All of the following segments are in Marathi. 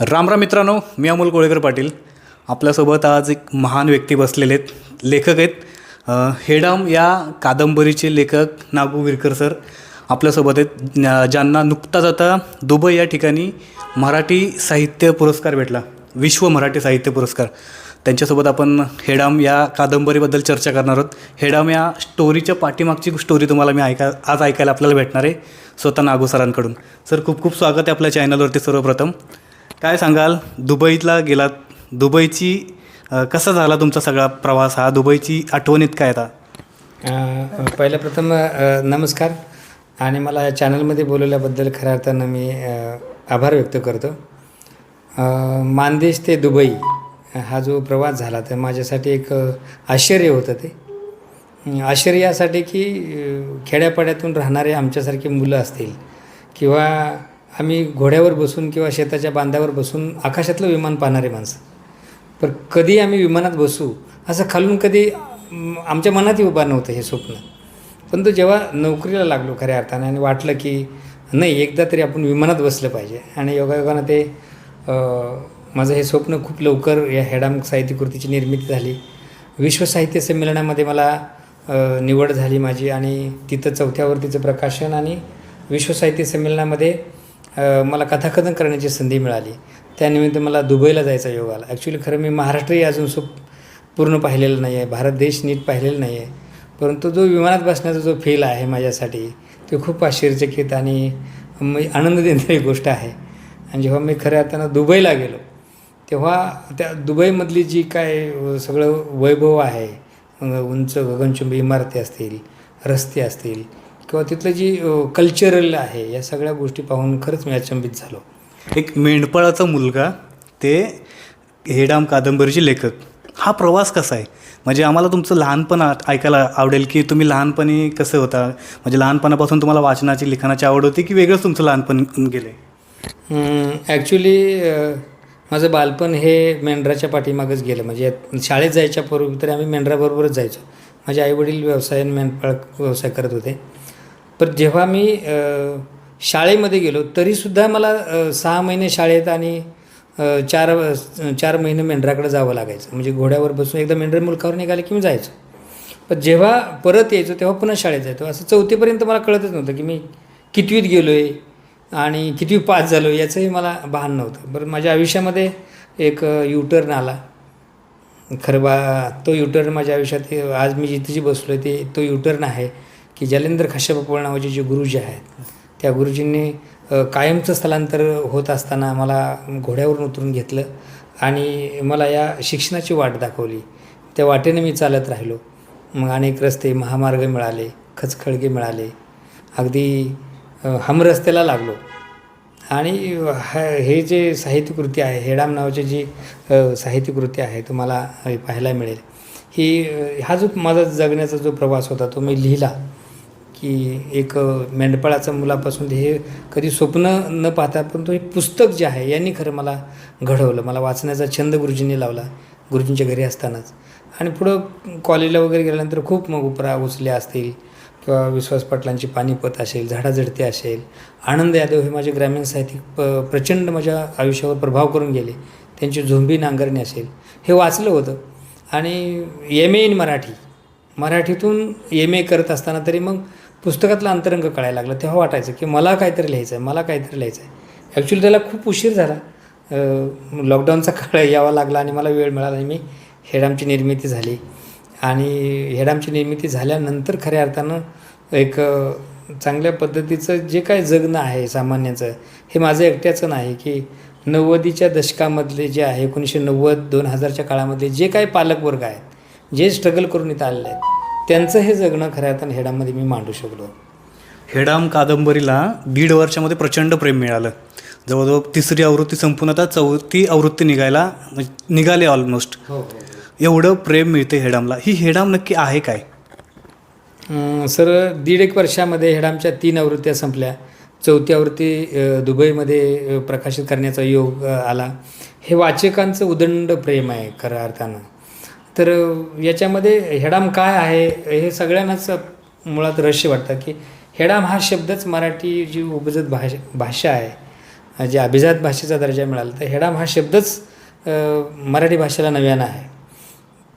रामराम मित्रांनो मी अमोल कोळेकर पाटील. आपल्यासोबत आज एक महान व्यक्ती बसलेले आहेत लेखक आहेत. हेडम हेडाम या कादंबरीचे लेखक नागू विरकर सर आपल्यासोबत आहेत. ज्यांना नुकताच आता दुबई या ठिकाणी मराठी साहित्य पुरस्कार भेटला विश्व मराठी साहित्य पुरस्कार. त्यांच्यासोबत आपण हेडाम या कादंबरीबद्दल चर्चा करणार आहोत. हेडाम या स्टोरीच्या पाठीमागची स्टोरी तुम्हाला मी ऐका आज ऐकायला आपल्याला भेटणार आहे स्वतः नागू सरांकडून. सर खूप खूप स्वागत आहे आपल्या चॅनलवरती सर्वप्रथम. काय सांगाल? दुबईतला गेलात. दुबईची कसा झाला तुमचा सगळा प्रवास? हा दुबईची आठवणीत काय आता? पहिल्या पहिलं प्रथम नमस्कार. आणि मला या चॅनलमध्ये बोलवल्याबद्दल खऱ्या अर्थानं मी आभार व्यक्त करतो. मानदेश ते दुबई हा जो प्रवास झाला तर माझ्यासाठी एक आश्चर्य होतं ते. आश्चर्यासाठी की खेड्यापाड्यातून राहणारे आमच्यासारखे मुलं असतील किंवा आम्ही घोड्यावर बसून किंवा शेताच्या बांधावर बसून आकाशातलं विमान पाहणारे माणसं. पण कधी आम्ही विमानात बसू असं खालून कधी आमच्या मनातही उभा नव्हतं हे स्वप्न. पण तो जेव्हा नोकरीला लागलो खऱ्या अर्थाने आणि वाटलं की नाही एकदा तरी आपण विमानात बसलं पाहिजे. आणि योगायोगानं ते माझं हे स्वप्न खूप लवकर या हेडाम साहित्यकृतीची निर्मिती झाली. विश्व साहित्य संमेलनामध्ये मला निवड झाली माझी आणि तिथं चौथ्यावरतीचं प्रकाशन आणि विश्व साहित्य संमेलनामध्ये मला कथाकथन करण्याची संधी मिळाली. त्यानिमित्त मला दुबईला जायचा योग आला. ॲक्च्युली खरं मी महाराष्ट्रही अजून सु पूर्ण पाहिलेलं नाही आहे भारत देश नीट पाहिलेला नाही आहे परंतु जो विमानात बसण्याचा जो फील आहे माझ्यासाठी ते खूप आश्चर्यचकित आणि आनंद देणारी गोष्ट आहे. आणि जेव्हा मी खऱ्या अर्थानं दुबईला गेलो तेव्हा त्या दुबईमधली जी काय सगळं वैभव आहे उंच गगनचुंबी इमारती असतील रस्ते असतील किंवा तिथलं जी कल्चरल आहे या सगळ्या गोष्टी पाहून खरंच मी अचंबित झालो. एक मेंढपाळाचा मुलगा ते हेडाम कादंबरीचे लेखक. हा प्रवास कसा आहे? म्हणजे आम्हाला तुमचं लहानपण ऐकायला आवडेल की तुम्ही लहानपणी कसं होता? म्हणजे लहानपणापासून तुम्हाला वाचनाची लिखाणाची आवड होती की वेगळंच तुमचं लहानपण गेले? ॲक्च्युली माझं बालपण हे मेंढराच्या पाठीमागच गेलं. म्हणजे शाळेत जायच्या पूर्वी तर आम्ही मेंढराबरोबरच जायचो. माझे आईवडील व्यवसायाने मेंढपाळ व्यवसाय करत होते. पण जेव्हा मी शाळेमध्ये गेलो तरीसुद्धा मला सहा महिने शाळेत आणि चार चार महिने मेंढराकडे जावं लागायचं. म्हणजे घोड्यावर बसून एकदा मेंढर मुलकावर निघाले की मी जायचो. पण जेव्हा परत यायचो तेव्हा पुन्हा शाळेत जायचो. असं चौथीपर्यंत मला कळतच नव्हतं की मी कितवीत गेलो आहे आणि कितवी पास झालो याचंही मला भान नव्हतं. बरं माझ्या आयुष्यामध्ये एक युटर्न आला. खरं बा तो युटर्न माझ्या आयुष्यात आज मी जिथे जी बसलो आहे ते तो युटर्न आहे. की जलेंद्र खशाबापोळ नावाचे जे गुरुजी आहेत त्या गुरुजींनी कायमचं स्थलांतर होत असताना मला घोड्यावरून उतरून घेतलं आणि मला या शिक्षणाची वाट दाखवली. त्या वाटेने मी चालत राहिलो. मग अनेक रस्ते महामार्ग मिळाले खचखळगे मिळाले. अगदी हमरस्त्याला लागलो. आणि हा हे जे साहित्यकृती आहे हेडाम नावाची जी साहित्यकृती आहे तुम्हाला पाहायला मिळेल. ही हा जो माझा जगण्याचा जो प्रवास होता तो मी लिहिला. की एक मेंढपाळाचं मुलापासून ते हे कधी स्वप्न न पाहता परंतु हे पुस्तक जे आहे यांनी खरं मला घडवलं. मला वाचण्याचा छंद गुरुजींनी लावला गुरुजींच्या घरी असतानाच. आणि पुढं कॉलेजला वगैरे गेल्यानंतर खूप मग उपरा उचल्या असतील किंवा विश्वास पाटलांची पानिपत असेल झाडाझडते असेल आनंद यादव हे माझे ग्रामीण साहित्यिक प प्रचंड माझ्या आयुष्यावर प्रभाव करून गेले. त्यांची झोंबी नांगरणी असेल. हे वाचलं होतं. आणि एम ए इन मराठी. मराठीतून एम ए करत असताना तरी मग पुस्तकातलं अंतरंग कळायला लागलं. तेव्हा वाटायचं की मला काहीतरी लिहायचं आहे मला काहीतरी लिहायचं आहे. ॲक्च्युली त्याला खूप उशीर झाला. लॉकडाऊनचा काळ यावा लागला आणि मला वेळ मिळाला आणि मी हेडामची निर्मिती झाली. आणि हेडामची निर्मिती झाल्यानंतर खऱ्या अर्थानं एक चांगल्या पद्धतीचं जे काय जगणं आहे सामान्याचं हे माझं एकट्याचं नाही की नव्वदीच्या दशकामधले जे आहे एकोणीसशे नव्वद दोन हजारच्या काळामधले जे काही पालकवर्ग आहेत जे स्ट्रगल करून इथं आलेले आहेत त्यांचं हे जगणं खऱ्या अर्थानं हेडामध्ये मी मांडू शकलो. हेडाम कादंबरीला दीड वर्षामध्ये प्रचंड प्रेम मिळालं. जवळजवळ तिसरी आवृत्ती संपून आता चौथी आवृत्ती निघायला म्हणजे निघाले ऑलमोस्ट हो हो. एवढं प्रेम मिळते हेडामला. ही हेडाम नक्की आहे काय? सर दीड एक वर्षामध्ये हेडामच्या तीन आवृत्त्या संपल्या. चौथी आवृत्ती दुबईमध्ये प्रकाशित करण्याचा योग आला. हे वाचकांचं उदंड प्रेम आहे खऱ्या अर्थानं. तर याच्यामध्ये हेडाम काय आहे हे सगळ्यांनाच मुळात रहस्य वाटतं की हेडाम हा शब्दच मराठी जी उपजत भाषा भाषा आहे जे अभिजात भाषेचा दर्जा मिळाला तर हेडाम हा शब्दच मराठी भाषेला नव्यानं आहे.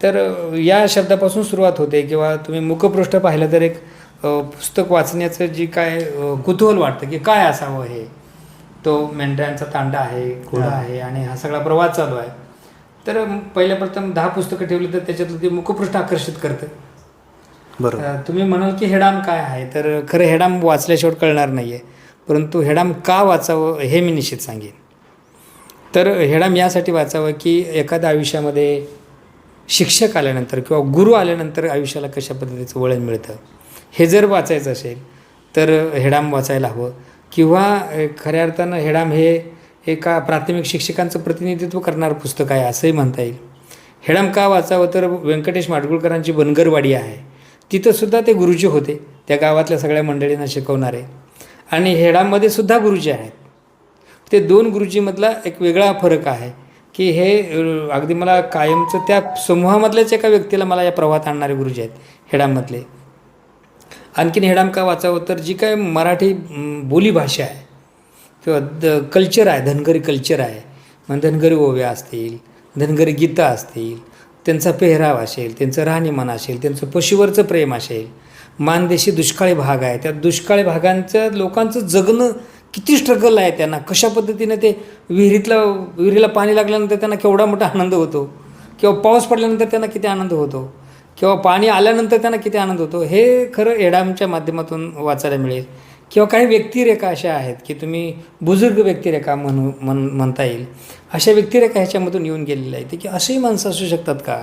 तर या शब्दापासून सुरुवात होते किंवा तुम्ही मुखपृष्ठ पाहिलं तर एक पुस्तक वाचण्याचं जी काय कुतूहल वाटतं की काय असावं हे? तो मेंढ्यांचा तांडा आहे घोडा हा. आहे आणि हा सगळा प्रवास चालू आहे. तर पहिल्या प्रथम दहा पुस्तकं ठेवली तर त्याच्यातलं ते मुखपृष्ठ आकर्षित करतं. अ, तुम्ही म्हणाल की हेडाम काय आहे? तर खरं हेडाम वाचल्याशिवाय कळणार नाही आहे परंतु हेडाम का वाचावं हे मी निश्चित सांगेन. तर हेडाम यासाठी वाचावं की एखाद्या आयुष्यामध्ये शिक्षक आल्यानंतर किंवा गुरु आल्यानंतर आयुष्याला कशा पद्धतीचं वळण मिळतं? हे जर वाचायचं असेल तर हेडाम वाचायला हवं. किंवा खऱ्या अर्थानं हेडाम हे एका प्राथमिक शिक्षकांचं प्रतिनिधित्व करणारं पुस्तक आहे असंही म्हणता येईल. हेडाम का वाचावं तर व्यंकटेश माडगुळकरांची बनगरवाडी आहे. तिथंसुद्धा ते गुरुजी होते त्या गावातल्या सगळ्या मंडळींना शिकवणारे. आणि हेडाममध्ये सुद्धा गुरुजी आहेत. ते दोन गुरुजीमधला एक वेगळा फरक आहे की हे अगदी मला कायमचं त्या समूहामधल्याच एका व्यक्तीला मला या प्रवाहात आणणारे गुरुजी आहेत हेडामधले. आणखीन हेडाम का वाचावं तर जी काय मराठी बोलीभाषा आहे किंवा द कल्चर आहे धनगरी कल्चर आहे. मग धनगरी ओव्या असतील धनगरी गीतं असतील त्यांचा पेहराव असेल त्यांचं राहणीमान असेल त्यांचं पशुवरचं प्रेम असेल मानदेशी दुष्काळी भाग आहे. त्या दुष्काळी भागांचं लोकांचं जगणं किती स्ट्रगल आहे त्यांना. कशा पद्धतीने ते विहिरीतला विहिरीला पाणी लागल्यानंतर त्यांना केवढा मोठा आनंद होतो? किंवा पाऊस पडल्यानंतर त्यांना किती आनंद होतो? किंवा पाणी आल्यानंतर त्यांना किती आनंद होतो? हे खरं एडामच्या माध्यमातून वाचायला मिळेल. किंवा काही व्यक्तिरेखा अशा आहेत की तुम्ही बुजुर्ग व्यक्तिरेखा म्हणू म्हण म्हणता येईल अशा व्यक्तिरेखा ह्याच्यामधून येऊन गेलेल्या आहेत की असेही माणसं असू शकतात का?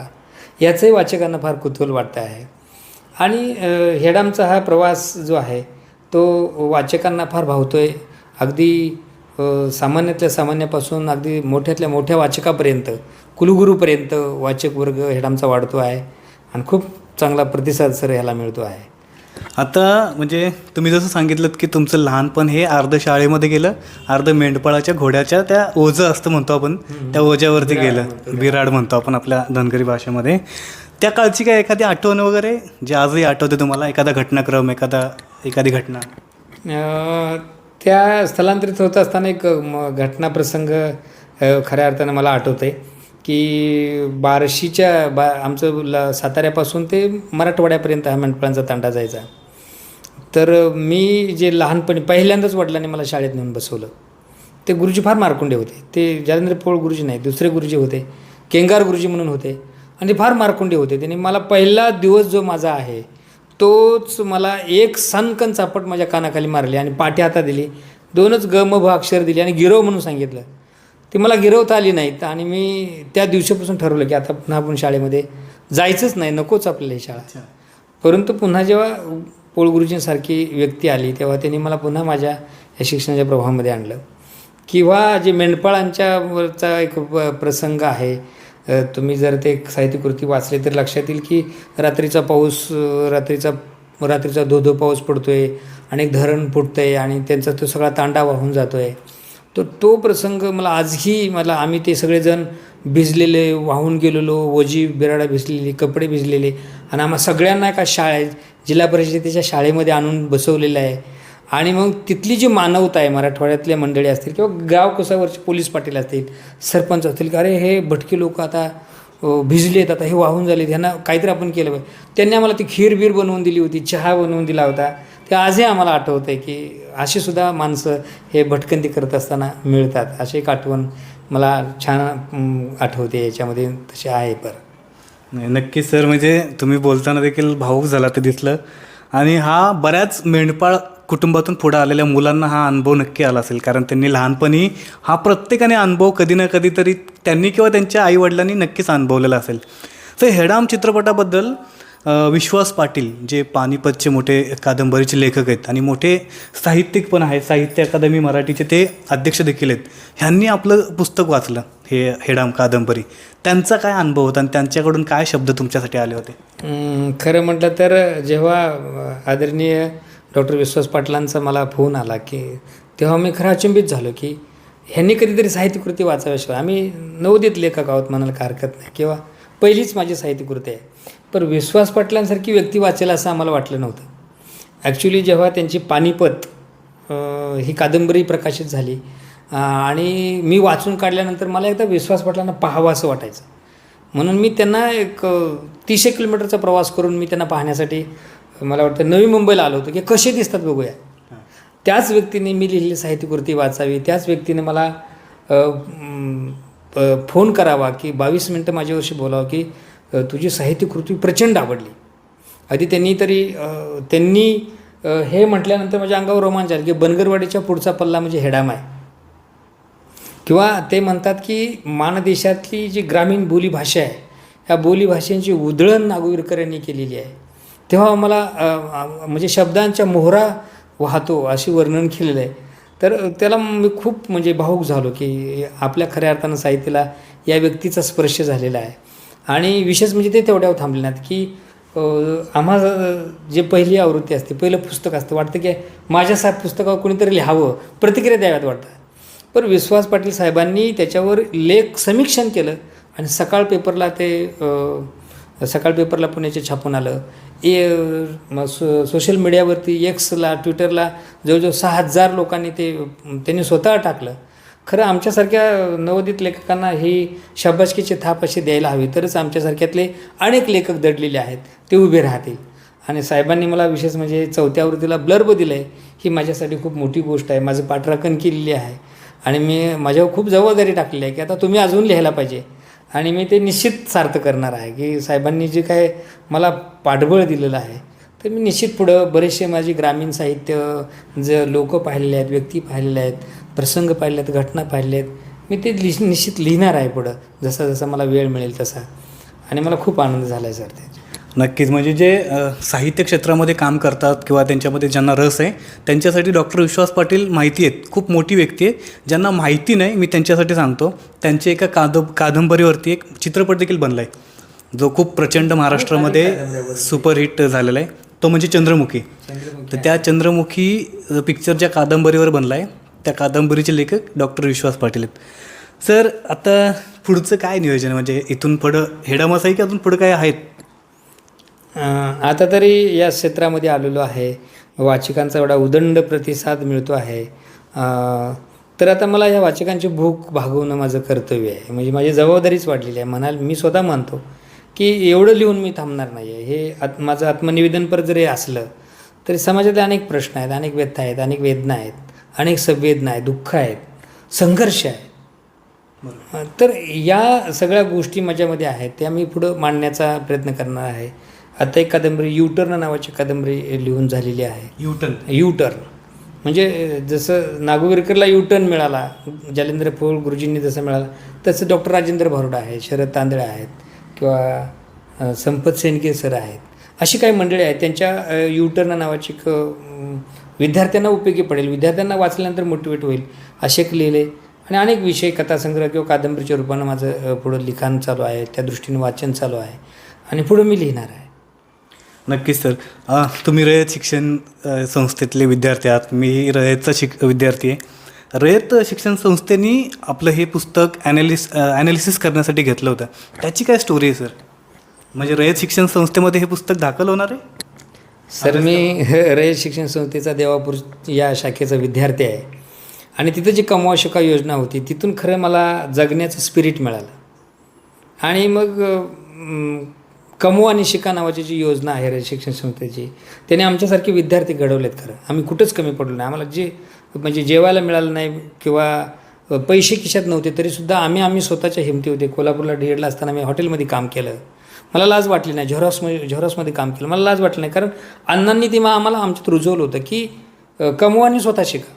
याचंही वाचकांना फार कुतूहल वाटतं आहे. आणि हेडामचा हा प्रवास जो आहे तो वाचकांना फार भावतो आहे अगदी सामान्यातल्या सामान्यापासून अगदी मोठ्यातल्या मोठ्या वाचकापर्यंत कुलगुरूपर्यंत वाचक वर्ग हेडामचा वाढतो आहे आणि खूप चांगला प्रतिसाद सर ह्याला मिळतो आहे. आता म्हणजे तुम्ही जसं सांगितलं की तुमचं लहानपण हे अर्ध शाळेमध्ये गेलं अर्ध मेंढपाळाच्या घोड्याच्या त्या ओझं असतं म्हणतो आपण त्या ओझ्यावरती गेलं. बिराड म्हणतो आपण आपल्या धनगरी भाषेमध्ये. त्या काळची काय एखादी आठवण वगैरे जे आजही आठवते तुम्हाला? एखादा घटनाक्रम एखादा एखादी घटना? त्या स्थलांतरित होत असताना एक घटना प्रसंग खऱ्या अर्थानं मला आठवते की बार्शीच्या बा आमचं ल साताऱ्यापासून ते मराठवाड्यापर्यंत हा मेंढपाळांचा तांडा जायचा. तर मी जे लहानपणी पहिल्यांदाच वडिलांनी मला शाळेत नेऊन बसवलं. ते गुरुजी फार मारकुंडे होते. ते जालेंद्र पोळ गुरुजी नाही दुसरे गुरुजी होते. केंगार गुरुजी म्हणून होते. आणि फार मारकुंडे होते. त्यांनी मला पहिला दिवस जो माझा आहे तोच मला एक सनकन चापट माझ्या कानाखाली मारली आणि पाठी हातात दिली. दोनच ग म भ अक्षर दिली आणि गिरव म्हणून सांगितलं. ते मला गिरवता आली नाहीत आणि मी त्या दिवसापासून ठरवलं की आता पुन्हा आपण शाळेमध्ये जायचंच नाही नकोच आपल्याला ही शाळा. परंतु पुन्हा जेव्हा पोळ गुरुजींसारखी व्यक्ती आली तेव्हा त्यांनी मला पुन्हा माझ्या या शिक्षणाच्या प्रवाहामध्ये आणलं. किंवा जे मेंढपाळांच्या वरचा एक प्रसंग आहे तुम्ही जर ते साहित्यकृती वाचले तर लक्षात येईल की रात्रीचा पाऊस रात्रीचा रात्रीचा धो धो पाऊस पडतोय आणि एक धरण फुटतंय आणि त्यांचा तो सगळा तांडा वाहून जातोय. तर तो प्रसंग मला आजही मला आम्ही ते सगळेजण भिजलेले वाहून गेलेलो ओजी बिराडा भिजलेली कपडे भिजलेले आणि आम्हा सगळ्यांना एका शाळेत जिल्हा परिषदेच्या शाळेमध्ये आणून बसवलेलं आहे. आणि मग तिथली जी मानवता आहे मराठवाड्यातल्या मंडळी असतील किंवा गाव कसावरचे पोलीस पाटील असतील सरपंच असतील की अरे हे भटके लोक आता भिजले भिजलेत आता हे वाहून झाले ह्यांना काहीतरी आपण केलं पाहिजे. त्यांनी आम्हाला ती खीर बीर बनवून दिली होती चहा बनवून दिला होता. ते आजही आम्हाला आठवतं आहे की अशी सुद्धा माणसं हे भटकंती करत असताना मिळतात. अशी एक आठवण मला छान आठवते. याच्यामध्ये तशी आहे पर नाही सर म्हणजे तुम्ही बोलताना देखील भाऊक झाला ते दिसलं. आणि हा बऱ्याच मेंढपाळ कुटुंबातून पुढे आलेल्या मुलांना हा अनुभव नक्की आला असेल. कारण त्यांनी लहानपणी हा प्रत्येकाने अनुभव कधी ना कधीतरी त्यांनी किंवा त्यांच्या आईवडिलांनी नक्कीच अनुभवलेला असेल. तर हेडाम चित्रपटाबद्दल विश्वास पाटील जे पानिपतचे मोठे कादंबरीचे लेखक आहेत आणि मोठे साहित्यिक पण आहेत साहित्य अकादमी मराठीचे ते अध्यक्ष देखील आहेत ह्यांनी आपलं पुस्तक वाचलं हे हेडाम कादंबरी. त्यांचा काय अनुभव होता आणि त्यांच्याकडून काय शब्द तुमच्यासाठी आले होते? खरं म्हटलं तर जेव्हा आदरणीय डॉक्टर विश्वास पाटलांचा मला फोन आला की तेव्हा मी खरं अचंबित झालो की ह्यांनी कधीतरी साहित्यकृती वाचाव्याशिवाय आम्ही नवोदित लेखक आहोत म्हणायला हरकत नाही. किंवा पहिलीच माझी साहित्यकृती आहे. पण विश्वास पाटलांसारखी व्यक्ती वाचेल असं आम्हाला वाटलं नव्हतं. ॲक्च्युली जेव्हा त्यांची पानिपत ही कादंबरी प्रकाशित झाली आणि मी वाचून काढल्यानंतर मला एकदा विश्वास पटलांना पाहावं असं वाटायचं. म्हणून मी त्यांना एक तीसशे किलोमीटरचा प्रवास करून मी त्यांना पाहण्यासाठी मला वाटतं नवी मुंबईला आलो होतो की कसे दिसतात बघूया. त्याच व्यक्तीने मी लिहिलेली साहित्यकृती वाचावी त्याच व्यक्तीने मला फोन करावा की बावीस मिनटं माझ्यावर्षी बोलावं की तुझी साहित्यकृती प्रचंड आवडली. आधी त्यांनी तरी त्यांनी हे म्हटल्यानंतर माझ्या अंगावर रोमांच आले की बनगरवाडीच्या पुढचा पल्ला म्हणजे हेडाम आहे किंवा ते म्हणतात की मानदेशातली जी ग्रामीण बोलीभाषा आहे ह्या बोलीभाषेंची उधळण नागविरकर यांनी केलेली आहे. तेव्हा मला म्हणजे शब्दांच्या मोहरा वाहतो अशी वर्णन केलेलं आहे. तर त्याला मी खूप म्हणजे भावूक झालो की आपल्या खऱ्या अर्थानं साहित्याला या व्यक्तीचा स्पर्श झालेला आहे. आणि विशेष म्हणजे ते तेवढ्यावर थांबले नाहीत की आम्हा जे पहिली आवृत्ती असते पहिलं पुस्तक असतं वाटतं की माझ्या पुस्तकावर कोणीतरी लिहावं प्रतिक्रिया द्याव्यात वाटतं. पण विश्वास पाटील साहेबांनी त्याच्यावर लेख समीक्षण केलं आणि सकाळ पेपरला ते सकाळ पेपरला पुण्याचे छापून आलं. ए सो सोशल मीडियावरती एक्सला ट्विटरला जवळजवळ सहा हजार लोकांनी ते त्यांनी स्वतः टाकलं. खरं आमच्यासारख्या नवोदित लेखकांना ही शाबासकीची थाप अशी द्यायला हवी तरच आमच्यासारख्यातले अनेक लेखक दडलेले आहेत ते उभे राहतील. आणि साहेबांनी मला विशेष म्हणजे चौथ्या आवृत्तीला ब्लर्ब दिलं आहे ही माझ्यासाठी खूप मोठी गोष्ट आहे माझं पाठराखण केलेली आहे. आणि मी माझ्यावर खूप जबाबदारी टाकलेली आहे की आता तुम्ही अजून लिहायला पाहिजे. आणि मी ते निश्चित सार्थ करणार आहे की साहेबांनी जे काय मला पाठबळ दिलेलं आहे तर मी निश्चित पुढं बरेचसे माझे ग्रामीण साहित्य जे लोकं पाहिलेले आहेत व्यक्ती पाहिलेले आहेत प्रसंग पाहिले आहेत घटना पाहिल्या आहेत मी ते लिह निश्चित लिहिणार आहे पुढं. जसा जसा मला वेळ मिळेल तसा. आणि मला खूप आनंद झाला आहे सर त्याचा नक्कीच. म्हणजे जे साहित्य क्षेत्रामध्ये काम करतात किंवा त्यांच्यामध्ये ज्यांना रस आहे त्यांच्यासाठी डॉक्टर विश्वास पाटील माहिती आहेत. खूप मोठी व्यक्ती आहे. ज्यांना माहिती नाही मी त्यांच्यासाठी सांगतो. त्यांच्या एका काद कादंबरीवरती एक चित्रपट देखील बनला आहे जो खूप प्रचंड महाराष्ट्रामध्ये सुपरहिट झालेला आहे. तो म्हणजे चंद्रमुखी. तर त्या चंद्रमुखी पिक्चर ज्या कादंबरीवर बनला आहे त्या कादंबरीचे लेखक डॉक्टर विश्वास पाटील आहेत. सर आता पुढचं काय नियोजन? म्हणजे इथून पुढं हेडामास आहे की अजून पुढं काय आहेत? आता तरी या क्षेत्रामध्ये आलेलो आहे. वाचकांचा एवढा उदंड प्रतिसाद मिळतो आहे. तर आता मला या वाचकांची भूक भागवणं माझं कर्तव्य आहे. म्हणजे माझी जबाबदारीच वाढलेली आहे. म्हणाल मी स्वतः मानतो की एवढं लिहून मी थांबणार नाही आहे हे आत माझं आत्मनिवेदनपर जरी असलं तरी समाजातले अनेक प्रश्न आहेत अनेक व्यथा आहेत अनेक वेदना आहेत. अनेक संवेदना आहेत दुःख आहेत संघर्ष आहे तर या सगळ्या गोष्टी माझ्यामध्ये आहेत त्या मी पुढं मांडण्याचा प्रयत्न करणार आहे. आता एक कादंबरी युटर्न नावाची कादंबरी लिहून झालेली आहे. U turn. U turn. म्हणजे जसं नागोविरकरला युटर्न मिळाला जालेंद्र पोळ गुरुजींनी जसं मिळाला तसं डॉक्टर राजेंद्र भारुड आहे शरद तांदळे आहेत किंवा संपत सेनके सर आहेत. अशी काही मंडळी आहेत त्यांच्या युटर्न नावाची एक विद्यार्थ्यांना उपयोगी पडेल विद्यार्थ्यांना वाचल्यानंतर मोटिवेट होईल असे लिहिले. आणि अनेक विषय कथासंग्रह किंवा कादंबरीच्या रूपानं माझं पुढं लिखाण चालू आहे त्या दृष्टीने वाचन चालू आहे. आणि पुढं मी लिहिणार आहे. नक्कीच सर. तुम्ही रयत शिक्षण संस्थेतले विद्यार्थी आहात. मी रयतचा शिक विद्यार्थी आहे. रयत शिक्षण संस्थेने आपलं हे पुस्तक ॲनालिस ॲनालिसिस करण्यासाठी घेतलं होतं. त्याची काय स्टोरी आहे सर? म्हणजे रयत शिक्षण संस्थेमध्ये हे पुस्तक दाखल होणार आहे? सर मी रयत शिक्षण संस्थेचा देवापूर या शाखेचा विद्यार्थी आहे. आणि तिथं जी कमवा शिका योजना होती तिथून खरं मला जगण्याचं स्पिरिट मिळालं. आणि मग अं, कमवा आणि शिका नावाची जी योजना आहे रयत शिक्षण संस्थेची त्याने आमच्यासारखे विद्यार्थी घडवलेत खरं. आम्ही कुठंच कमी पडलो नाही. आम्हाला जे म्हणजे जेवायला मिळालं नाही किंवा पैसे खिशात नव्हते तरीसुद्धा आम्ही आम्ही स्वतःच्या हिमती होते. कोल्हापूरला डी एडला असताना मी हॉटेलमध्ये काम केलं. मला लाज वाटली नाही. झेरॉक्समध्ये झेरॉक्समध्ये काम केलं. मला लाज वाटली नाही. कारण अण्णांनी ते मग आम्हाला आमच्यात रुजवलं होतं की अ, कमवा आणि स्वतः शिका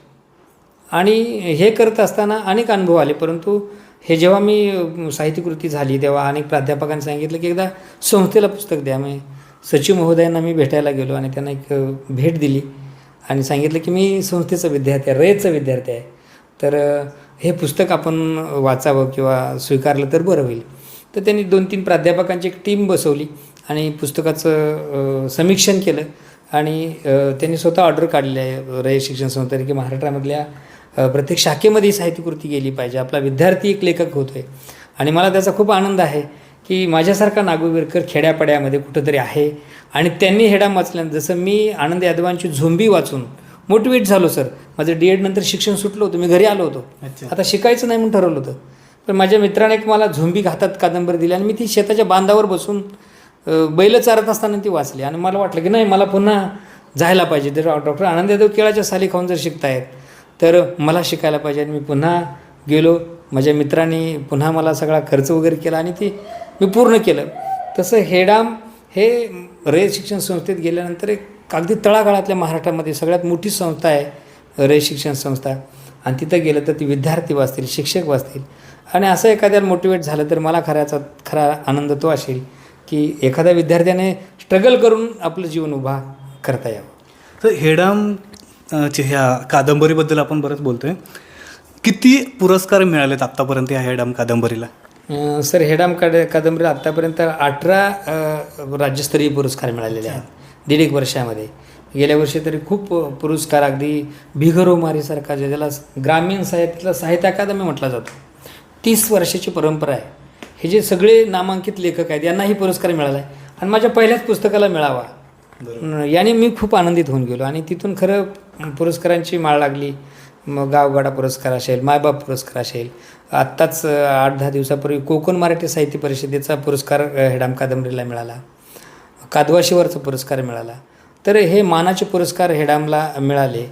आणि हे करत असताना अनेक अनुभव आले. परंतु हे जेव्हा मी साहित्यकृती झाली तेव्हा अनेक प्राध्यापकांनी सांगितलं की एकदा संस्थेला पुस्तक द्या. मी सचिव महोदयांना मी भेटायला गेलो आणि त्यांना एक भेट दिली आणि सांगितलं की मी संस्थेचा विद्यार्थी आहे रयतचा विद्यार्थी आहे. तर हे पुस्तक आपण वाचावं किंवा स्वीकारलं तर बरं होईल. तर त्यांनी दोन तीन प्राध्यापकांची एक टीम बसवली आणि पुस्तकाचं समीक्षण केलं आणि त्यांनी स्वतः ऑर्डर काढली आहे रयत शिक्षण संस्थेने की महाराष्ट्रामधल्या प्रत्येक शाखेमध्ये ही साहित्यकृती गेली पाहिजे. आपला विद्यार्थी एक लेखक होतो आहे आणि मला त्याचा खूप आनंद आहे की माझ्यासारखा नागोविरकर खेड्यापाड्यामध्ये कुठंतरी आहे आणि त्यांनी हेडा वाचल्यानं जसं मी आनंद यादवांची झोंबी वाचून मोटिवेट झालो सर. माझं डी एड नंतर शिक्षण सुटलं होतं. मी घरी आलो होतो. आता शिकायचं नाही म्हणून ठरवलं होतं. पण माझ्या मित्राने एक मला झोंबी हातात कादंबरी दिली आणि मी ती शेताच्या बांधावर बसून बैल चारत असताना ती वाचली. आणि मला वाटलं की नाही मला पुन्हा जायला पाहिजे. तर डॉक्टर आनंद यादव केळाच्या साली खाऊन जर शिकतायत तर मला शिकायला पाहिजे. आणि मी पुन्हा गेलो. माझ्या मित्रांनी पुन्हा मला सगळा खर्च वगैरे केला आणि ती मी पूर्ण केलं. तसं हेडाम हे रय शिक्षण संस्थेत गेल्यानंतर एक अगदी तळागाळातल्या महाराष्ट्रामध्ये सगळ्यात मोठी संस्था आहे रय शिक्षण संस्था. आणि तिथं गेलं तर ती विद्यार्थी वाचतील शिक्षक वाचतील. आणि असं एखाद्याला मोटिवेट झालं तर मला खऱ्याचा खरा आनंद तो असेल की एखाद्या विद्यार्थ्याने स्ट्रगल करून आपलं जीवन उभा करता यावं. तर हेडाम ह्या कादंबरीबद्दल आपण बरंच बोलतोय. किती पुरस्कार मिळालेत आत्तापर्यंत या हेडाम कादंबरीला? सर हेडाम काद कादंबरीला आत्तापर्यंत अठरा राज्यस्तरीय पुरस्कार मिळालेले आहेत. दीड एक वर्षामध्ये. गेल्या वर्षी तरी खूप पुरस्कार अगदी भिगरोमारीसारखा ज्याला ग्रामीण साहित्यातला साहित्य अकादमी म्हटला जातो. तीस वर्षाची परंपरा आहे. हे जे सगळे नामांकित लेखक आहेत यांनाही पुरस्कार मिळाला आहे आणि माझ्या पहिल्याच पुस्तकाला मिळावा. याने मी खूप आनंदित होऊन गेलो. आणि तिथून खरं पुरस्कारांची माळ लागली. मग गावगाडा पुरस्कार असेल मायबाप पुरस्कार असेल आत्ताच आठ दहा दिवसापूर्वी कोकण मराठी साहित्य परिषदेचा पुरस्कार हेडाम कादंबरीला मिळाला. कादवाशीवरचा पुरस्कार मिळाला. तर हे मानाचे पुरस्कार हेडामला मिळाले.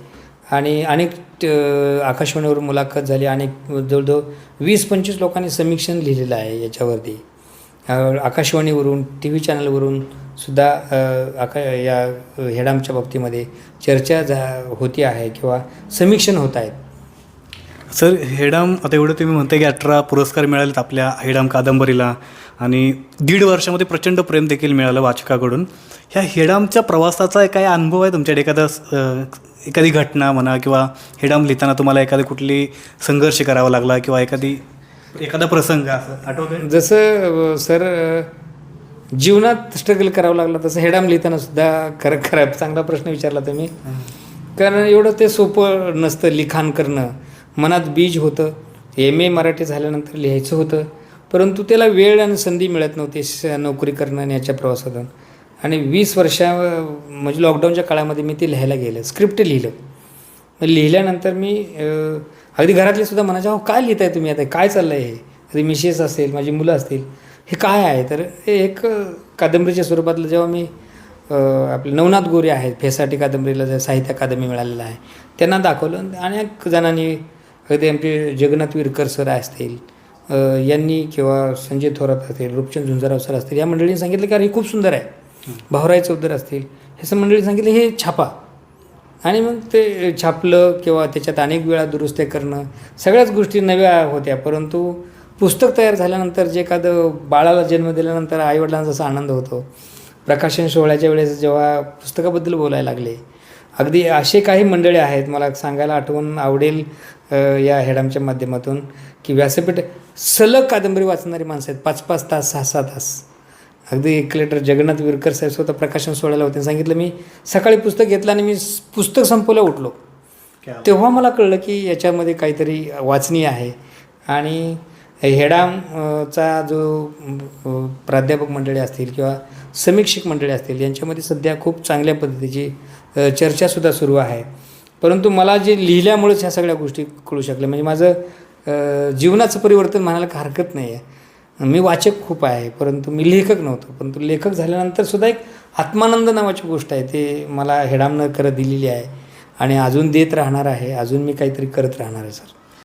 आणि अनेक आकाशवाणीवर मुलाखत झाली आणि जवळजवळ वीस पंचवीस लोकांनी समीक्षण लिहिलेलं आहे याच्यावरती. आकाशवाणीवरून टी व्ही चॅनलवरून सुद्धा आका या हेडामच्या बाबतीमध्ये चर्चा झा होती आहे किंवा समीक्षण होत आहेत. सर हेडाम आता एवढं तुम्ही म्हणता की अठरा पुरस्कार मिळालेत आपल्या हेडाम कादंबरीला आणि दीड वर्षामध्ये प्रचंड प्रेम देखील मिळालं वाचकाकडून. ह्या हेडामच्या प्रवासाचा काय अनुभव आहे तुमच्याकडे? एखादा एखादी घटना म्हणा किंवा हेडाम लिहिताना तुम्हाला एखादी कुठली संघर्ष करावा लागला किंवा एखादी एखादा प्रसंग असं जसं सर जीवनात स्ट्रगल करावं लागलं तसं हेडाम लिहिताना सुद्धा खरं खरं चांगला प्रश्न विचारला तुम्ही. कारण एवढं ते सोपं नसतं लिखाण करणं. मनात बीज होतं. एम ए मराठी झाल्यानंतर लिहायचं होतं. परंतु त्याला वेळ आणि संधी मिळत नव्हती श नोकरी करणं आणि याच्या प्रवासातून. आणि वीस वर्षा म्हणजे लॉकडाऊनच्या काळामध्ये मी ते लिहायला गेलं स्क्रिप्ट लिहिलं. मग लिहिल्यानंतर मी अगदी घरातले सुद्धा म्हणायचे अहो काय लिहिताय तुम्ही आता? काय चाललं आहे हे? अगदी मिसेस असेल माझी मुलं असतील हे काय आहे? तर हे एक कादंबरीच्या स्वरूपातलं जेव्हा मी आपले नवनाथ गोरे आहेत फेसाठी कादंबरीला जे साहित्य अकादमी मिळालेलं आहे त्यांना दाखवलं. अनेक जणांनी अगदी आमचे जगन्नाथ विरकर सर असतील यांनी किंवा संजय थोरात असतील रूपचंद झुंजाराव सर असतील या मंडळींनी सांगितलं की अरे हे खूप सुंदर आहे. भाऊराय चौधरी असतील. हे सर मंडळी सांगितलं हे छापा. आणि मग ते छापलं किंवा त्याच्यात अनेक वेळा दुरुस्त्या करणं सगळ्याच गोष्टी नव्या होत्या. परंतु पुस्तक तयार झाल्यानंतर जे एखादं बाळाला जन्म दिल्यानंतर आईवडिलांचा असा आनंद होतो. प्रकाशन सोहळ्याच्या वेळेस जेव्हा पुस्तकाबद्दल बोलायला लागले अगदी असे काही मंडळी आहेत मला सांगायला आठवून आवडेल या हेडामच्या माध्यमातून की व्यासपीठ सलग कादंबरी वाचणारी माणसं आहेत. पाच पाच तास सहा सहा तास. अगदी कलेक्टर जगन्नाथ विरकर साहेब स्वतः प्रकाशन सोहळ्याला होते. सांगितलं मी सकाळी पुस्तक घेतलं आणि मी पुस्तक संपवलं उठलो. तेव्हा मला कळलं की याच्यामध्ये काहीतरी वाचनीय आहे. आणि हेडाम अ, चा जो प्राध्यापक मंडळी असतील किंवा समीक्षक मंडळी असतील यांच्यामध्ये सध्या खूप चांगल्या पद्धतीची चर्चासुद्धा सुरू आहे. परंतु मला जे लिहिल्यामुळेच ह्या सगळ्या गोष्टी कळू शकल्या. म्हणजे माझं जीवनाचं परिवर्तन म्हणायला हरकत नाही आहे मी वाचक खूप आहे परंतु मी लेखक नव्हतो. परंतु लेखक झाल्यानंतर सुद्धा एक आत्मानंद नावाची गोष्ट आहे ते मला हेडामनं करत दिलेली आहे. आणि अजून देत राहणार आहे अजून मी काहीतरी करत राहणार आहे सर.